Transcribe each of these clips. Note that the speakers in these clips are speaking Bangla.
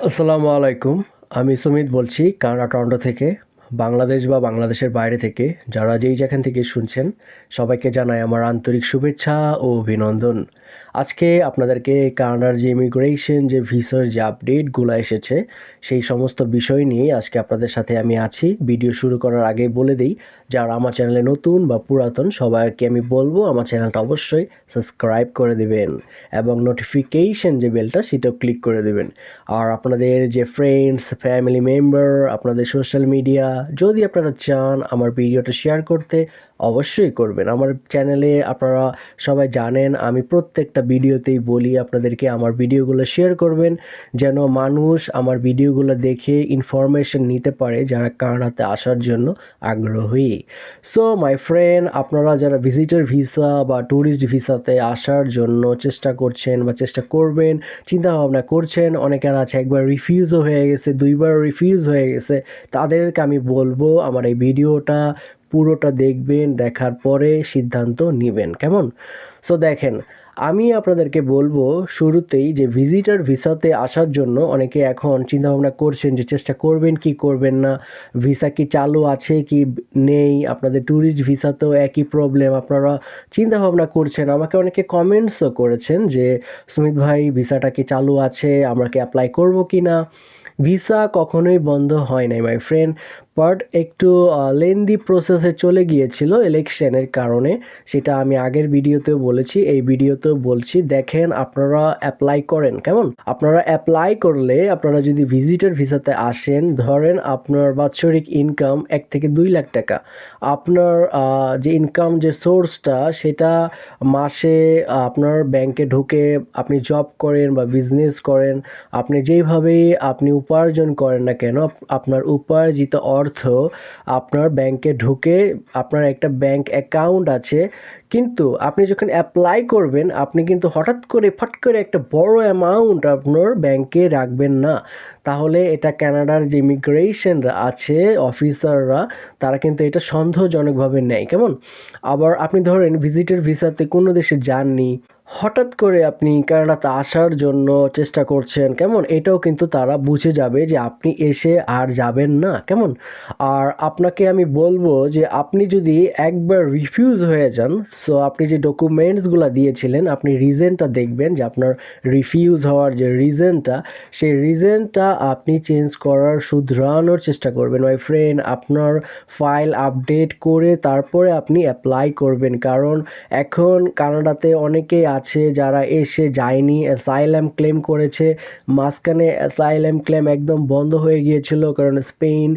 আসসালামু আলাইকুম। আমি সুমিত বলছি কানাডা, টরন্টো থেকে। বাংলাদেশ বা বাংলাদেশের বাইরে থেকে যারা যেই যেখান থেকে শুনছেন, সবাইকে জানাই আমার আন্তরিক শুভেচ্ছা ও অভিনন্দন। আজকে আপনাদেরকে কানাডার যে ইমিগ্রেশন যে ভিসার যে আপডেটগুলো এসেছে, সেই সমস্ত বিষয় নিয়ে আজকে আপনাদের সাথে আমি আছি। ভিডিও শুরু করার আগে বলে দেই যারা আমার চ্যানেলে নতুন বা পুরাতন সবাইকে আমি বলব আমার চ্যানেলটা অবশ্যই সাবস্ক্রাইব করে দিবেন এবং নোটিফিকেশন যে বেলটা সেটাও ক্লিক করে দিবেন। আর আপনাদের যে ফ্রেন্ডস, ফ্যামিলি মেম্বার, আপনাদের সোশ্যাল মিডিয়া যদি আপনারা চান আমার ভিডিওটা শেয়ার করতে অবশ্যই করবেন। আমার চ্যানেলে আপনারা সবাই জানেন আমি প্রত্যেকটা ভিডিওতেই বলি আপনাদেরকে আমার ভিডিওগুলো শেয়ার করবেন যেন মানুষ আমার ভিডিওগুলো দেখে ইনফরমেশন নিতে পারে যারা কানাডাতে আসার জন্য আগ্রহী। সো মাই ফ্রেন্ড আপনারা যারা ভিজিটার ভিসা বা ট্যুরিস্ট ভিসাতে আসার জন্য চেষ্টা করছেন বা চেষ্টা করবেন, চিন্তাভাবনা করছেন, অনেকের আছে একবার রিফিউজও হয়ে গেছে, দুইবার রিফিউজ হয়ে গেছে। তাদেরকে আমি বলব আমার এই ভিডিওটা পুরোটা দেখবেন, দেখার পরে সিদ্ধান্ত নিবেন। কেমন? সো দেখেন আমি আপনাদেরকে বলব শুরুতেই যে ভিজিটার ভিসাতে আসার জন্য অনেকে এখন চিন্তাভাবনা করছেন যে চেষ্টা করবেন কি করবেন না। ভিসা কি চালু আছে কি নেই? আপনাদের ট্যুরিস্ট ভিসাতেও একই প্রবলেম। আপনারা চিন্তাভাবনা করছেন। আমাকে অনেকে কমেন্টসও করেছেন যে, "সুমিত ভাই ভিসাটা কি চালু আছে? আমরা কি এপ্লাই করব কিনা?" ভিসা কখনোই বন্ধ হয় নাই মাই ফ্রেন্ড। বাট একটু লেন্দি প্রসেসে চলে গিয়েছিল ইলেকশনের কারণে। সেটা আমি আগের ভিডিওতেও বলেছি, এই ভিডিওতেও বলছি। দেখেন আপনারা অ্যাপ্লাই করেন, কেমন? আপনারা অ্যাপ্লাই করলে আপনারা যদি ভিজিটর ভিসাতে আসেন, ধরেন আপনার বাৎসরিক ইনকাম এক থেকে দুই লাখ টাকা। আপনার যে ইনকাম যে সোর্সটা সেটা মাসে আপনার ব্যাংকে ঢুকে আপনি জব করেন বা বিজনেস করেন, আপনি যেইভাবেই আপনি উপার্জন করেন না কেন, আপনার উপার্জিত অর্থ আপনার ব্যাংকে ঢুকে আপনার একটা ব্যাংক অ্যাকাউন্ট আছে। কিন্তু আপনি যখন অ্যাপ্লাই করবেন আপনি কিন্তু হঠাৎ করে ফট করে একটা বড় অ্যামাউন্ট আপনার ব্যাংকে রাখবেন না। তাহলে এটা কানাডার যে ইমিগ্রেশনরা আছে অফিসাররা তারা কিন্তু এটা সন্দেহজনকভাবে নেয়, কেমন? আবার আপনি ধরেন ভিজিটর ভিসাতে কোনো দেশে যাননি। হঠাৎ করে আপনি কানাডাতে আসার জন্য চেষ্টা করছেন, কেমন? এটাও কিন্তু তারা বুঝে যাবে যে আপনি এসে আর যাবেন না, কেমন? আর আপনাকে আমি বলব যে আপনি যদি একবার রিফিউজ হয়ে যান, সো আপনি যে ডকুমেন্টসগুলো দিয়েছিলেন আপনি রিজেনটা দেখবেন যে আপনার রিফিউজ হওয়ার যে রিজনটা, সেই রিজেনটা আপনি চেঞ্জ করার শুধরানোর চেষ্টা করবেন মাই ফ্রেন্ড। আপনার ফাইল আপডেট করে তারপরে আপনি অ্যাপ্লাই করবেন। কারণ এখন কানাডাতে অনেকেই আছে যারা এসে যায়নি, অ্যাসাইলাম ক্লেম করেছে। মাঝখানে অ্যাসাইলাম ক্লেম একদম বন্ধ হয়ে গিয়েছিল। কারণ স্পেন,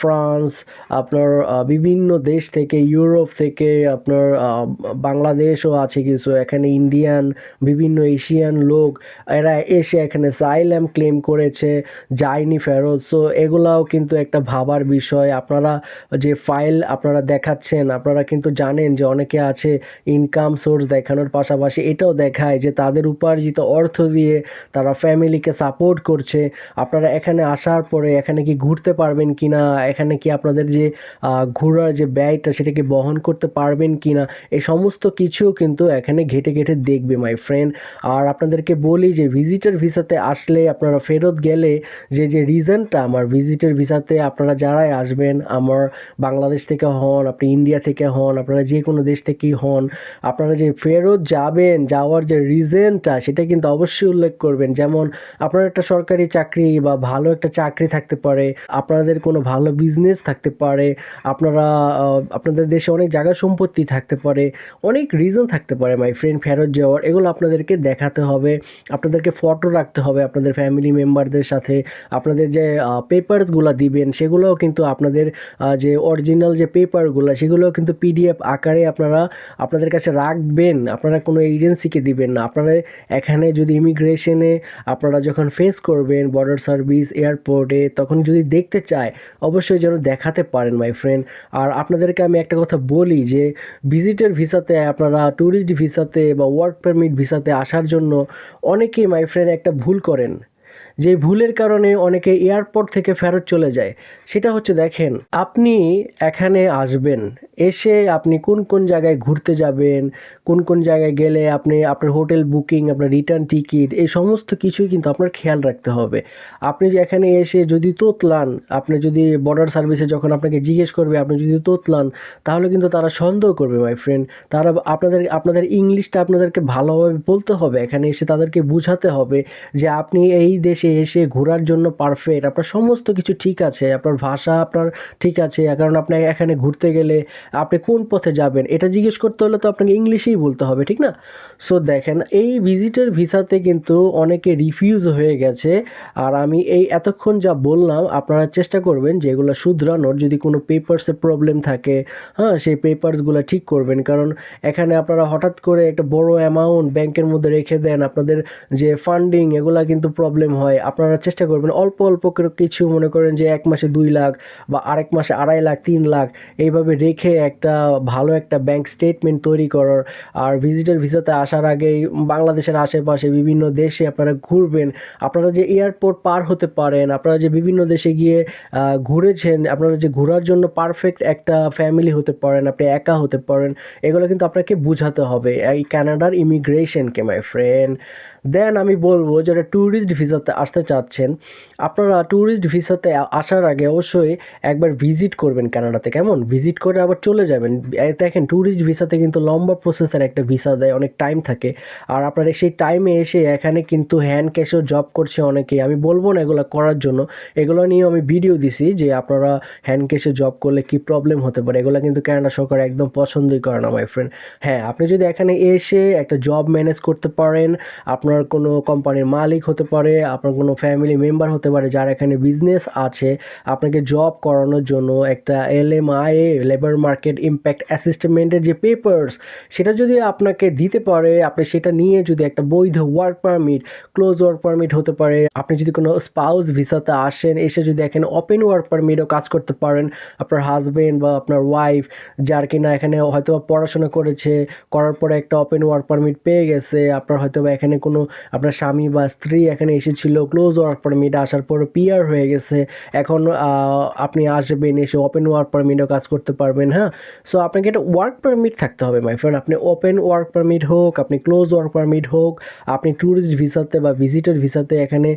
ফ্রান্স, আপনার বিভিন্ন দেশ থেকে ইউরোপ থেকে আপনার বাংলাদেশও আছে কিছু। এখানে ইন্ডিয়ান, বিভিন্ন এশিয়ান লোক এরা এসে এখানে অ্যাসাইলাম ক্লেম করেছে, যায়নি ফেরত। সো এগুলাও কিন্তু একটা ভাবার বিষয়। আপনারা যে ফাইল আপনারা দেখাচ্ছেন, আপনারা কিন্তু জানেন যে অনেকে আছে ইনকাম সোর্স দেখানোর পাশাপাশি এটাও দেখায় যে তাদের উপার্জিত অর্থ দিয়ে তারা ফ্যামিলিকে সাপোর্ট করছে। আপনারা এখানে আসার পরে এখানে কি ঘুরতে পারবেন কি না এখানে কি আপনাদের যে ঘোরার যে ব্যয়টা সেটাকে বহন করতে পারবেন কি না এই সমস্ত কিছু কিন্তু এখানে ঘেঁটে, ঘেঁটে দেখবে মাই ফ্রেন্ড। আর আপনাদেরকে বলি যে ভিজিটর ভিসাতে আসলে আপনারা ফেরত গেলে যে, যে রিজনটা আমার ভিজিটর ভিসাতে আপনারা যারাই আসবেন, আমার বাংলাদেশ থেকে হন, আপনি ইন্ডিয়া থেকে হন, আপনারা যে কোনো দেশ থেকেই হন, আপনারা যে ফেরত যাবেন, যাওয়ার যে রিজনটা সেটা কিন্তু অবশ্যই উল্লেখ করবেন। যেমন আপনার একটা সরকারি চাকরি বা ভালো একটা চাকরি থাকতে পারে, আপনাদের কোনো ভালো বিজনেস থাকতে পারে, আপনারা আপনাদের দেশে অনেক জায়গা সম্পত্তি থাকতে পারে, অনেক রিজন থাকতে পারে মাই ফ্রেন্ড ফেরত যাওয়ার। এগুলো আপনাদেরকে দেখাতে হবে। আপনাদেরকে ফটো রাখতে হবে আপনাদের ফ্যামিলি মেম্বারদের সাথে। আপনাদের যে পেপারসগুলা দিবেন সেগুলোও কিন্তু আপনাদের যে অরিজিনাল যে পেপারগুলা সেগুলোও কিন্তু পিডিএফ আকারে আপনারা আপনাদের কাছে রাখবেন। আপনারা কোনো এজেন্সিকে দিবেন না। আপনারা এখানে যদি ইমিগ্রেশনে আপনারা যখন ফেস করবেন বর্ডার সার্ভিস, এয়ারপোর্টে তখন যদি দেখতে চায় অবশ্যই যেন দেখাতে পারেন মাই ফ্রেন্ড। আর আপনাদেরকে আমি একটা কথা বলি যে ভিজিটের ভিসাতে আপনারা ট্যুরিস্ট ভিসাতে বা ওয়ার্ক পারমিট ভিসাতে আসার জন্য অনেকেই মাই ফ্রেন্ড একটা ভুল করেন। যে ভুলের কারণে অনেকে এয়ারপোর্ট থেকে ফেরত চলে যায়, সেটা হচ্ছে দেখেন, আপনি এখানে আসবেন, এসে আপনি কোন কোন জায়গায় ঘুরতে যাবেন, কোন কোন জায়গায় গেলে আপনি আপনার হোটেল বুকিং, আপনার রিটার্ন টিকিট, এই সমস্ত কিছুই কিন্তু আপনার খেয়াল রাখতে হবে। আপনি এখানে এসে যদি তোতলান, আপনি যদি বর্ডার সার্ভিসে যখন আপনাকে জিজ্ঞেস করবে, আপনি যদি তোতলান, তাহলে কিন্তু তারা সন্দেহ করবে মাই ফ্রেন্ড তারা আপনাদের আপনাদের ইংলিশটা আপনাদেরকে ভালোভাবে বলতে হবে, এখানে এসে তাদেরকে বোঝাতে হবে যে আপনি এই দেশে এসে ঘোরার জন্য পারফেক্ট আপনার সমস্ত কিছু ঠিক আছে, আপনার ভাষা আপনার ঠিক আছে, কারণ আপনি এখানে ঘুরতে গেলে আপনি কোন পথে যাবেন, এটা জিজ্ঞেস করতে হলে তো আপনাকে ইংলিশেই বলতে হবে, ঠিক না? সো দেখেন, এই ভিজিটার ভিসাতে কিন্তু অনেকে রিফিউজ হয়ে গেছে, আর আমি এই এতক্ষণ যা বললাম, আপনারা চেষ্টা করবেন যে এগুলো শুধরানোর, যদি কোনো পেপারসে প্রবলেম থাকে হ্যাঁ সেই পেপার্সগুলো ঠিক করবেন, কারণ এখানে আপনারা হঠাৎ করে একটা বড় অ্যামাউন্ট ব্যাংকের মধ্যে রেখে দেন, আপনাদের যে ফান্ডিং এগুলা কিন্তু প্রবলেম হয়। আপনারা চেষ্টা করবেন অল্প অল্প কিছু মনে করেন যে এক মাসে দুই লাখ বা আরেক মাসে আড়াই লাখ, তিন লাখ এইভাবে রেখে একটা ভালো একটা ব্যাংক স্টেটমেন্ট তৈরি করার। আর ভিজিটার ভিসাতে আসার আগেই বাংলাদেশের আশেপাশে বিভিন্ন দেশে আপনারা ঘুরবেন। আপনারা যে এয়ারপোর্ট পার হতে পারেন, আপনারা যে বিভিন্ন দেশে গিয়ে ঘুরেছেন, আপনারা যে ঘোরার জন্য পারফেক্ট একটা ফ্যামিলি হতে পারেন, আপনি একা হতে পারেন, এগুলো কিন্তু আপনাকে বোঝাতে হবে। এই কানাডার ইমিগ্রেশনকে মাই ফ্রেন্ড দেন আমি বলব যারা ট্যুরিস্ট ভিসাতে আসতে চাচ্ছেন, আপনারা ট্যুরিস্ট ভিসাতে আসার আগে অবশ্যই একবার ভিজিট করবেন কানাডাতে কেমন? ভিজিট করে আবার চলে যাবেন। দেখেন ট্যুরিস্ট ভিসাতে কিন্তু লম্বা প্রসেসের একটা ভিসা দেয়, অনেক টাইম থাকে। আর আপনারা সেই টাইমে এসে এখানে কিন্তু হ্যান্ড ক্যাশেও জব করছে অনেকেই। আমি বলব না এগুলো করার জন্য। এগুলো নিয়েও আমি ভিডিও দিছি যে আপনারা হ্যান্ড ক্যাশে জব করলে কি প্রবলেম হতে পারে। এগুলো কিন্তু কানাডা সরকার একদম পছন্দই করে না মাই ফ্রেন্ড হ্যাঁ আপনি যদি এখানে এসে একটা জব ম্যানেজ করতে পারেন, আপনার কোনো কোম্পানির মালিক হতে পারে, আপনার কোনো ফ্যামিলি মেম্বার হতে পারে যার এখানে বিজনেস আছে, আপনাকে জব করানোর জন্য একটা L M I labour market impact অ্যাসিস্টমেন্টের যে পেপার্স সেটা যদি আপনাকে দিতে পারে, আপনি সেটা নিয়ে যদি একটা বৈধ work permit close work permit হতে পারে, আপনি যদি কোনো স্পাউস ভিসাতে আসেন, এসে যদি এখানে ওপেন ওয়ার্ক পারমিটও কাজ করতে পারেন, আপনার হাজবেন্ড বা আপনার ওয়াইফ যার কিনা এখানে হয়তো পড়াশোনা করেছে, করার পরে একটা ওপেন ওয়ার্ক পারমিট পেয়ে গেছে, আপনার হয়তো এখানে কোনো আপনার স্বামী বা স্ত্রী এখানে এসেছিল ক্লোজ ওয়ার্ক পারমিট আসার পর পিয়ার হয়ে গেছে। এখন আপনি আসবেন, এসে ওপেন ওয়ার্ক পারমিটও কাজ করতে পারবেন হ্যাঁ? সো আপনাকে একটা ওয়ার্ক পারমিট থাকতে হবে মাই ফ্রেন্ড আপনি ওপেন ওয়ার্ক পারমিট হোক, আপনি ক্লোজ ওয়ার্ক পারমিট হোক, আপনি ট্যুরিস্ট ভিসাতে বা ভিজিটার ভিসাতে এখানে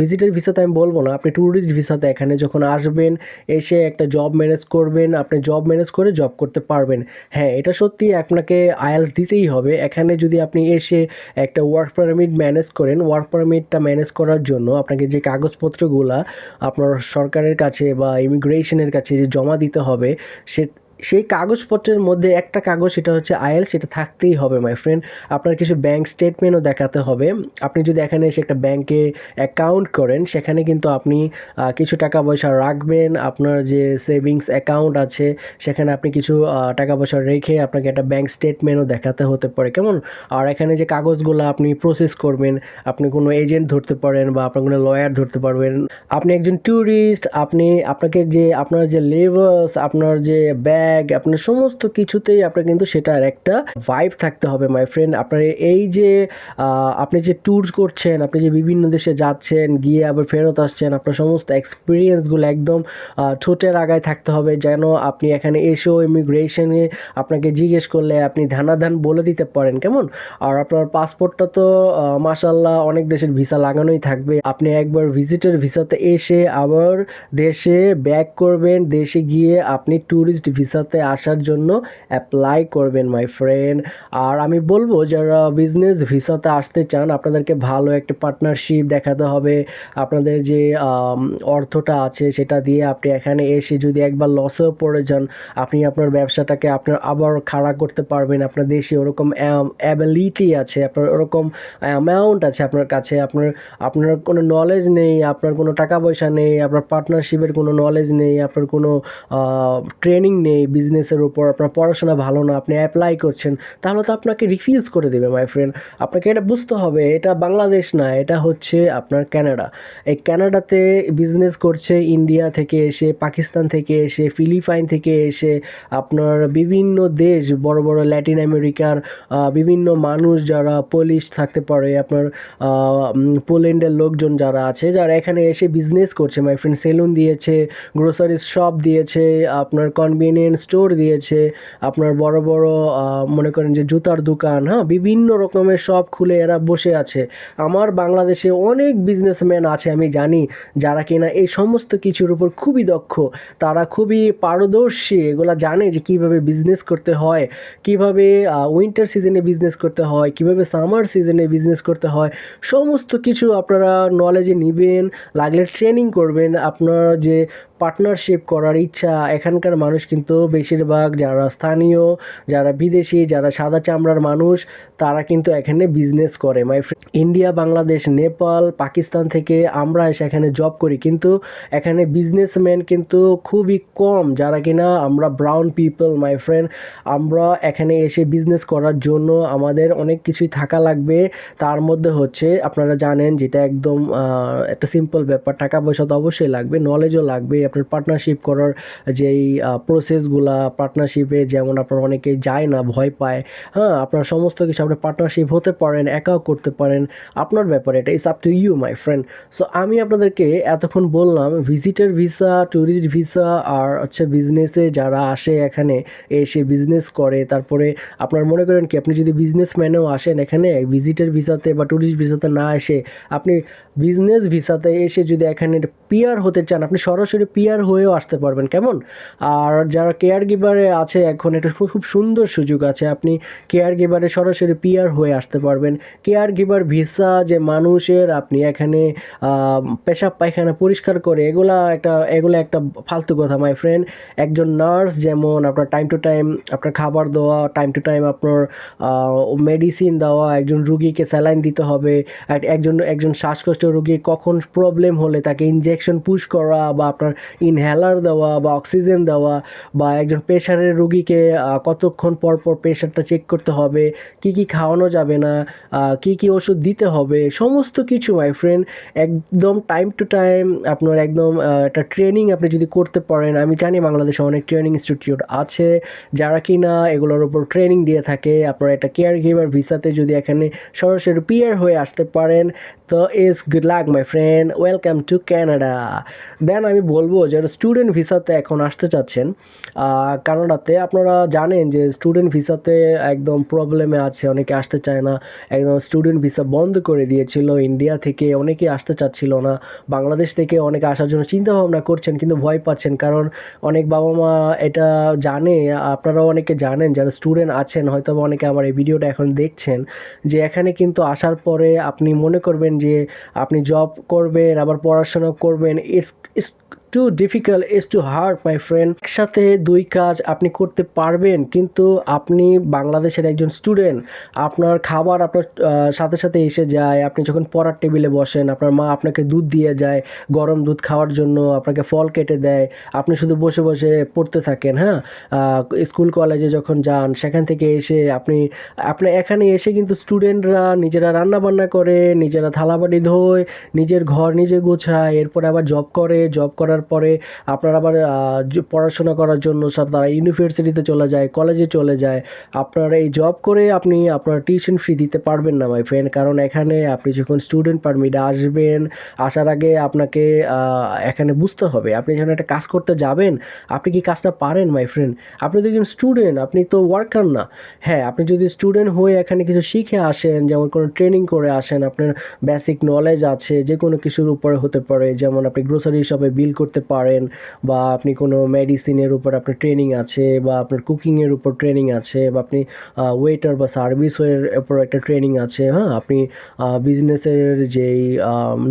ভিজিটার ভিসাতে আমি বলব না, আপনি ট্যুরিস্ট ভিসাতে এখানে যখন আসবেন, এসে একটা জব ম্যানেজ করবেন, আপনি জব ম্যানেজ করে জব করতে পারবেন। হ্যাঁ এটা সত্যি আপনাকে আয়ালস দিতেই হবে। এখানে যদি আপনি এসে একটা ওয়ার্ক পারমিট ম্যানেজ করেন ওয়ার্ক পারমিটটা ম্যানেজ করার জন্য আপনাকে যে কাগজপত্রগুলা আপনার সরকারের কাছে বা ইমিগ্রেশনের কাছে যে জমা দিতে হবে, সে সেই কাগজপত্রের মধ্যে একটা কাগজ, সেটা হচ্ছে আয়েল সেটা থাকতেই হবে মাই ফ্রেন্ড আপনার কিছু ব্যাংক স্টেটমেন্টও দেখাতে হবে। আপনি যদি এখানে এসে একটা ব্যাংকে অ্যাকাউন্ট করেন, সেখানে কিন্তু আপনি কিছু টাকা পয়সা রাখবেন। আপনার যে সেভিংস অ্যাকাউন্ট আছে, সেখানে আপনি কিছু টাকা পয়সা রেখে আপনাকে একটা ব্যাংক স্টেটমেন্টও দেখাতে হতে পারে, কেমন? আর এখানে যে কাগজগুলো আপনি প্রসেস করবেন, আপনি কোনো এজেন্ট ধরতে পারেন বা আপনার কোনো লয়ার ধরতে পারবেন। আপনি একজন ট্যুরিস্ট আপনি আপনাকে যে, আপনার যে লেবাস আপনার যে ব্যাগ আপনার সমস্ত কিছুতেই আপনার কিন্তু সেটার একটা ভাইব থাকতে হবে মাই ফ্রেন্ড আপনার এই যে আপনি যে ট্যুর করছেন, আপনি যে বিভিন্ন দেশে যাচ্ছেন, গিয়ে আবার ফেরত আসছেন, আপনার সমস্ত এক্সপিরিয়েন্সগুলো একদম ঠোঁটের আগায় থাকতে হবে, যেন আপনি এখানে এসেও ইমিগ্রেশনে আপনাকে জিজ্ঞেস করলে আপনি ধানাধান বলে দিতে পারেন, কেমন? আর আপনার পাসপোর্টটা তো মাসাল্লাহ অনেক দেশের ভিসা লাগানোই থাকবে। আপনি একবার ভিজিটার ভিসাতে এসে আবার দেশে ব্যাক করবেন, দেশে গিয়ে আপনি ট্যুরিস্ট ভিসাতে আসার জন্য অ্যাপ্লাই করবেন মাই ফ্রেন্ড আর আমি বলব, যারা বিজনেস ভিসাতে আসতে চান, আপনাদেরকে ভালো একটা পার্টনারশিপ দেখাতে হবে। আপনাদের যে অর্থটা আছে, সেটা দিয়ে আপনি এখানে এসে যদি একবার লসেও পড়ে যান, আপনি আপনার ব্যবসাটাকে আপনার আবার খাড়া করতে পারবেন। আপনার দেশে ওরকম অ্যাবিলিটি আছে, আপনার ওরকম অ্যামাউন্ট আছে আপনার কাছে। আপনার আপনার কোনো নলেজ নেই, আপনার কোনো টাকা পয়সা নেই, আপনার পার্টনারশিপের কোনো নলেজ নেই, আপনার কোনো ট্রেনিং নেই বিজনেসের উপর, আপনার পড়াশোনা ভালো না, আপনি অ্যাপ্লাই করছেন, তাহলে তো আপনাকে রিফিউজ করে দেবে মাই ফ্রেন্ড আপনাকে এটা বুঝতে হবে, এটা বাংলাদেশ না, এটা হচ্ছে আপনার কানাডা এই কানাডাতে বিজনেস করছে ইন্ডিয়া থেকে এসে পাকিস্তান থেকে এসে ফিলিপাইন থেকে এসে, আপনার বিভিন্ন দেশ, বড় বড় ল্যাটিন আমেরিকার বিভিন্ন মানুষ যারা পোলিশ থাকতে পারে, আপনার পোল্যান্ডের লোকজন যারা আছে, যারা এখানে এসে বিজনেস করছে মাই ফ্রেন্ড সেলুন দিয়েছে গ্রোসারি শপ দিয়েছে, আপনার কনভিনিয়েন্স স্টোর দিয়েছে, আপনার বড় বড় মনে করেন যে জুতার দোকান হ্যাঁ? বিভিন্ন রকমের শপ খুলে এরা বসে আছে। আমার বাংলাদেশে অনেক বিজনেসম্যান আছে, আমি জানি, যারা কিনা এই সমস্ত কিছুর উপর খুবই দক্ষ। তারা খুবই পারদর্শী, এগুলা জানে যে কীভাবে বিজনেস করতে হয়, কীভাবে উইন্টার সিজনে বিজনেস করতে হয়, কীভাবে সামার সিজনে বিজনেস করতে হয়। সমস্ত কিছু আপনারা নলেজে নেবেন, লাগলে ট্রেনিং করবেন, আপনার যে পার্টনারশিপ করার ইচ্ছা, এখানকার মানুষ কিন্তু বেশিরভাগ যারা স্থানীয়, যারা বিদেশি, যারা সাদা চামড়ার মানুষ, তারা কিন্তু এখানে বিজনেস করে। মাই ইন্ডিয়া বাংলাদেশ নেপাল পাকিস্তান থেকে আমরা এসে এখানে জব করি। কিন্তু এখানে বিজনেসম্যান কিন্তু খুবই কম, যারা কিনা আমরা ব্রাউন পিপল মাই ফ্রেন্ড আমরা এখানে এসে বিজনেস করার জন্য আমাদের অনেক কিছুই থাকা লাগবে। তার মধ্যে হচ্ছে, আপনারা জানেন যেটা একদম একটা সিম্পল ব্যাপার, টাকা পয়সা তো অবশ্যই লাগবে নলেজও লাগবে। আপনার পার্টনারশিপ করার যেই প্রসেসগুলা পার্টনারশিপে যেমন আপনার অনেকে যায় না, ভয় পায় হ্যাঁ আপনার সমস্ত কিছু আপনি পার্টনারশিপ হতে পারেন, একাও করতে পারেন, আপনার ব্যাপারে এটা is up to you my friend so আমি আপনাদেরকে এতক্ষণ বললাম ভিজিটার ভিসা ট্যুরিস্ট ভিসা আর হচ্ছে বিজনেসে যারা আসে এখানে, এসে বিজনেস করে, তারপরে আপনার মনে করেন কি, আপনি যদি বিজনেসম্যানেও আসেন এখানে ভিজিটার ভিসাতে বা ট্যুরিস্ট ভিসাতে না এসে, আপনি বিজনেস ভিসাতে এসে যদি এখানে পিয়ার হতে চান, আপনি সরাসরি পিয়ার হয়েও আসতে পারবেন, কেমন? আর যারা কেয়ার গিভারে আছে, এখন এটা খুব সুন্দর সুযোগ আছে, আপনি কেয়ার গিভারে সরাসরি পিয়ার হয়ে আসতে পারবেন। কেয়ার গিভার ভিসা যে মানুষের, আপনি এখানে পেশাব পায়খানা পরিষ্কার করে, এগুলা একটা এগুলা একটা ফালতু কথা মাই ফ্রেন্ড একজন নার্স যেমন আপনার টাইম টু টাইম আপনার খাবার দেওয়া টাইম টু টাইম আপনার মেডিসিন দেওয়া, একজন রুগীকে স্যালাইন দিতে হবে এক- একজন একজন শ্বাসকষ্ট রুগী কখন প্রবলেম হলে তাকে ইনজেকশন পুশ করা, বা আপনার ইনহেলার দেওয়া বা অক্সিজেন দেওয়া বা একজন প্রেশারের রুগীকে কতক্ষণ পর পর প্রেশারটা চেক করতে হবে, কি কি খাওয়ানো যাবে না কি কি ওষুধ দিতে হবে, সমস্ত কিছু মাই ফ্রেন্ড একদম টাইম টু টাইম আপনার একদম একটা ট্রেনিং আপনি যদি করতে পারেন, আমি জানি বাংলাদেশে অনেক ট্রেনিং ইনস্টিটিউট আছে, যারা কি না এগুলোর উপর ট্রেনিং দিয়ে থাকে, আপনার একটা কেয়ার গিভার ভিসাতে যদি এখানে সরাসরি পিয়ার হয়ে আসতে পারেন, তো is good luck my friend welcome to Canada then আমি বলব যারা স্টুডেন্ট ভিসাতে এখন আসতে চাচ্ছেন। কানাডাতে আপনারা জানেন যে স্টুডেন্ট ভিসাতে একদম প্রবলেমে আছে, অনেকে আসতে চায় না। একদম স্টুডেন্ট ভিসা বন্ধ করে দিয়েছিল ইন্ডিয়া থেকে অনেকেই আসতে চাচ্ছিল না। বাংলাদেশ থেকে অনেকে আসার জন্য চিন্তা ভাবনা করছেন, কিন্তু ভয় পাচ্ছেন। কারণ অনেক বাবা মা এটা জানে, আপনারাও অনেকে জানেন যারা স্টুডেন্ট আছেন হয়তো অনেকে আমার এই ভিডিওটা এখন দেখছেন, যে এখানে কিন্তু আসার পরে আপনি মনে করবেন যে আপনি জব করবেন, আবার পড়াশোনা করবেন it's too difficult it's too hard my friend একসাথে দুই কাজ আপনি করতে পারবেন, কিন্তু আপনি বাংলাদেশের একজন স্টুডেন্ট আপনার খাবার আপনার সাথে সাথে এসে যায়, আপনি যখন পড়ার টেবিলে বসেন, আপনার মা আপনাকে দুধ দিয়ে যায়, গরম দুধ খাওয়ার জন্য আপনাকে ফল কেটে দেয়, আপনি শুধু বসে বসে পড়তে থাকেন হ্যাঁ? স্কুল কলেজে যখন যান, সেখান থেকে এসে আপনি আপনি এখানে এসে কিন্তু স্টুডেন্টরা নিজেরা রান্না বান্না করে, নিজেরা থালাবাটি ধোয়, নিজের ঘর নিজে গোছায়, এরপরে আবার জব করে জব করার পরে আপনার আবার পড়াশোনা করার জন্য তারা ইউনিভার্সিটিতে চলে যায় কলেজে চলে যায়, আপনার এই জব করে আপনি আপনার টিউশন ফি দিতে পারবেন না মাই ফ্রেন্ড কারণ এখানে আপনি যখন স্টুডেন্ট পারমিটে আসবেন, আসার আগে আপনাকে এখানে বুঝতে হবে, আপনি যখন একটা কাজ করতে যাবেন, আপনি কি কাজটা পারেন মাই ফ্রেন্ড আপনি তো একজন স্টুডেন্ট আপনি তো ওয়ার্কার না। হ্যাঁ আপনি যদি স্টুডেন্ট হয়ে এখানে কিছু শিখে আসেন, যেমন কোনো ট্রেনিং করে আসেন, আপনার বেসিক নলেজ আছে যে কোনো কিছুর উপরে হতে পারে, যেমন আপনি গ্রোসারি শপে বিল করতে পারেন বা আপনি কোনো মেডিসিনের উপর আপনার ট্রেনিং আছে বা আপনার কুকিংয়ের উপর ট্রেনিং আছে বা আপনি ওয়েটার বা সার্ভিসের উপর একটা ট্রেনিং আছে হ্যাঁ? আপনি বিজনেসের যেই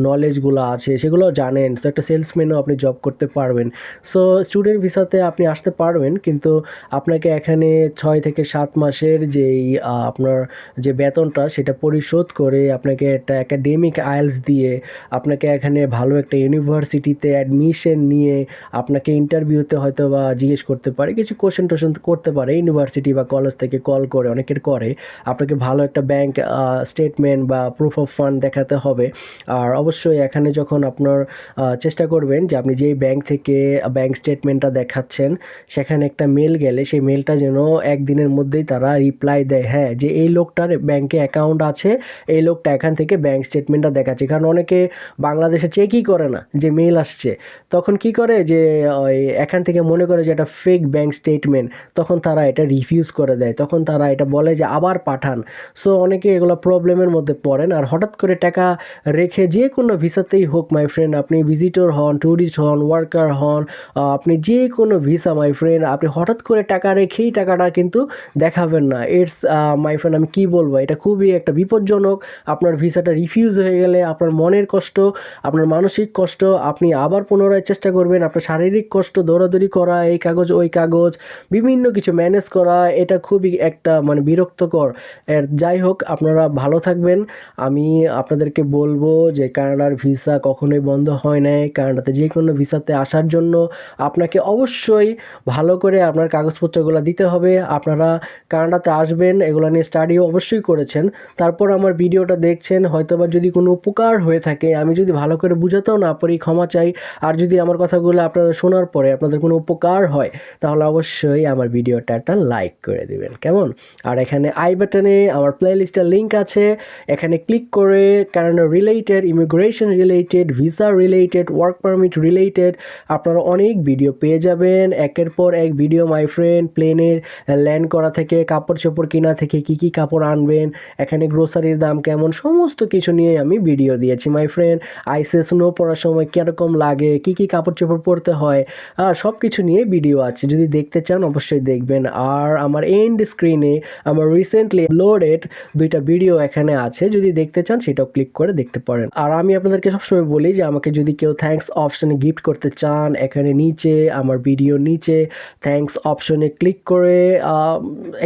নলেজগুলো আছে সেগুলো জানেন, তো একটা সেলসম্যানও আপনি জব করতে পারবেন। সো স্টুডেন্ট ভিসাতে আপনি আসতে পারবেন, কিন্তু আপনাকে এখানে ছয় থেকে সাত মাসের যেই আপনার যে বেতনটা সেটা পরিশোধ করে আপনাকে একটা একাডেমিক আইএলস দিয়ে আপনাকে এখানে ভালো একটা ইউনিভার্সিটিতে অ্যাডমিশন কোশ্চেন নিয়ে আপনাকে ইন্টারভিউতে হয়তো বা জিজ্ঞেস করতে পারে, কিছু কোশ্চেন টোশ্চেন করতে পারে ইউনিভার্সিটি বা কলেজ থেকে কল করে, অনেকের করে। আপনাকে ভালো একটা ব্যাংক স্টেটমেন্ট বা প্রুফ অফ ফান্ড দেখাতে হবে। আর অবশ্যই এখানে যখন আপনার চেষ্টা করবেন যে আপনি যেই ব্যাংক থেকে ব্যাংক স্টেটমেন্টটা দেখাচ্ছেন, সেখানে একটা মেল গেলে সেই মেলটা যেন একদিনের মধ্যেই তারা রিপ্লাই দেয়। হ্যাঁ যে এই লোকটার ব্যাংকে অ্যাকাউন্ট আছে, এই লোকটা এখান থেকে ব্যাংক স্টেটমেন্টটা দেখাচ্ছে। কারণ অনেকে বাংলাদেশে চেকই করে না যে মেল আসছে। তখন কি করে যে, ওই এখান থেকে মনে করে যে এটা ফেক ব্যাংক স্টেটমেন্ট তখন তারা এটা রিফিউজ করে দেয়। তখন তারা এটা বলে যে, আবার পাঠান। সো অনেকে এগুলো প্রবলেমের মধ্যে পড়েন। আর হঠাৎ করে টাকা রেখে যে কোনো ভিসাতেই হোক মাই ফ্রেন্ড আপনি ভিজিটর হন ট্যুরিস্ট হন ওয়ার্কার হন আপনি যে কোনো ভিসা মাই ফ্রেন্ড আপনি হঠাৎ করে টাকা রেখেই টাকাটা কিন্তু দেখাবেন না। ইটস মাই ফ্রেন্ড আমি কি বলব? এটা খুবই একটা বিপজ্জনক। আপনার ভিসাটা রিফিউজ হয়ে গেলে আপনার মনের কষ্ট, আপনার মানসিক কষ্ট, আপনি আবার পুনরায় চেষ্টা করবেন। আপনার শারীরিক কষ্ট, দৌড়াদৌড়ি করা, এই কাগজ, ওই কাগজ, বিভিন্ন কিছু ম্যানেজ করা, এটা খুবই একটা মানে বিরক্তকর। যাই হোক, আপনারা ভালো থাকবেন। আমি আপনাদেরকে বলব যে কানাডার ভিসা কখনোই বন্ধ হয় নাই। কানাডাতে যে কোনো ভিসাতে আসার জন্য আপনাকে অবশ্যই ভালো করে আপনার কাগজপত্রগুলো দিতে হবে। আপনারা কানাডাতে আসবেন, এগুলো নিয়ে স্টাডিও অবশ্যই করেছেন। তারপর আমার ভিডিওটা দেখছেন, হয়তোবা যদি কোনো উপকার হয়ে থাকে, আমি যদি ভালো করে বুঝাতেও না পারি, ক্ষমা চাই। আর যদি আমার কথাগুলো আপনারা শোনার পরে আপনাদের কোনো উপকার হয়, তাহলে অবশ্যই আমার ভিডিওটা একটা লাইক করে দিবেন, কেমন? আর এখানে আই বাটনে আমার প্লেলিস্টের লিঙ্ক আছে, এখানে ক্লিক করে Canada related immigration related visa related work permit related আপনারা অনেক ভিডিও পেয়ে যাবেন, একের পর এক ভিডিও মাই ফ্রেন্ড প্লেনের ল্যান্ড করা থেকে, কাপড় চোপড় কেনা থেকে কি কি কাপড় আনবেন, এখানে গ্রোসারির দাম কেমন, সমস্ত কিছু নিয়ে আমি ভিডিও দিয়েছি মাই ফ্রেন্ড আইসে স্নো পড়ার সময় কীরকম লাগে কি কি কাপড় চোপড় পরতে হয় সব কিছু নিয়ে ভিডিও আছে। যদি দেখতে চান, অবশ্যই দেখবেন। আর আমার এন্ড স্ক্রিনে আমার রিসেন্টলি লোডেড দুইটা ভিডিও এখানে আছে। যদি দেখতে চান, সেটাও ক্লিক করে দেখতে পারেন। আর আমি আপনাদেরকে সবসময় বলি যে, আমাকে যদি কেউ থ্যাঙ্কস অপশানে গিফট করতে চান, এখানে নিচে, আমার ভিডিও নিচে থ্যাঙ্কস অপশনে ক্লিক করে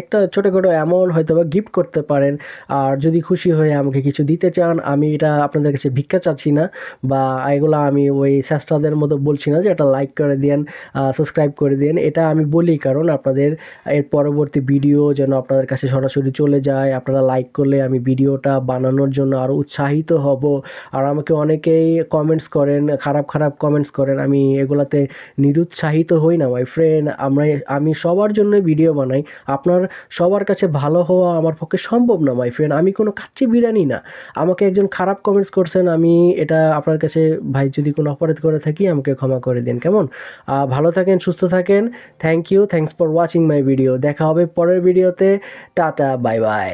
একটা ছোটোখাটো অ্যামাউন্ট হয়তো বা গিফট করতে পারেন। আর যদি খুশি হয়ে আমাকে কিছু দিতে চান, আমি এটা আপনাদের কাছে ভিক্ষা চাচ্ছি না বা এগুলো আমি ওই স্যাস্টাদের মতো বলছি না যে এটা লাইক করে দেন সাবস্ক্রাইব করে দেন এটা আমি বলি কারণ আপনাদের, এর পরবর্তী ভিডিও যেন আপনাদের কাছে সরাসরি চলে যায়, আপনারা লাইক করলে আমি ভিডিওটা বানানোর জন্য আরও উৎসাহিত হব। আর আমাকে অনেকেই কমেন্টস করেন, খারাপ খারাপ কমেন্টস করেন, আমি এগুলাতে নিরুৎসাহিত হই না মাই ফ্রেন্ড আমরা আমি সবার জন্য ভিডিও বানাই। আপনার সবার কাছে ভালো হওয়া আমার পক্ষে সম্ভব না মাই ফ্রেন্ড আমি কোনো কাচ্চি বিরিয়ানি না। আমাকে একজন খারাপ কমেন্টস করছেন, আমি এটা আপনার কাছে, ভাই যদি কোনো অপরাধ করে থাকি আমাকে ক্ষমা করে দিন, কেমন? ভালো থাকেন, সুস্থ থাকেন। Thank you thanks for watching my video দেখা হবে পরের ভিডিওতে টাটা বাই বাই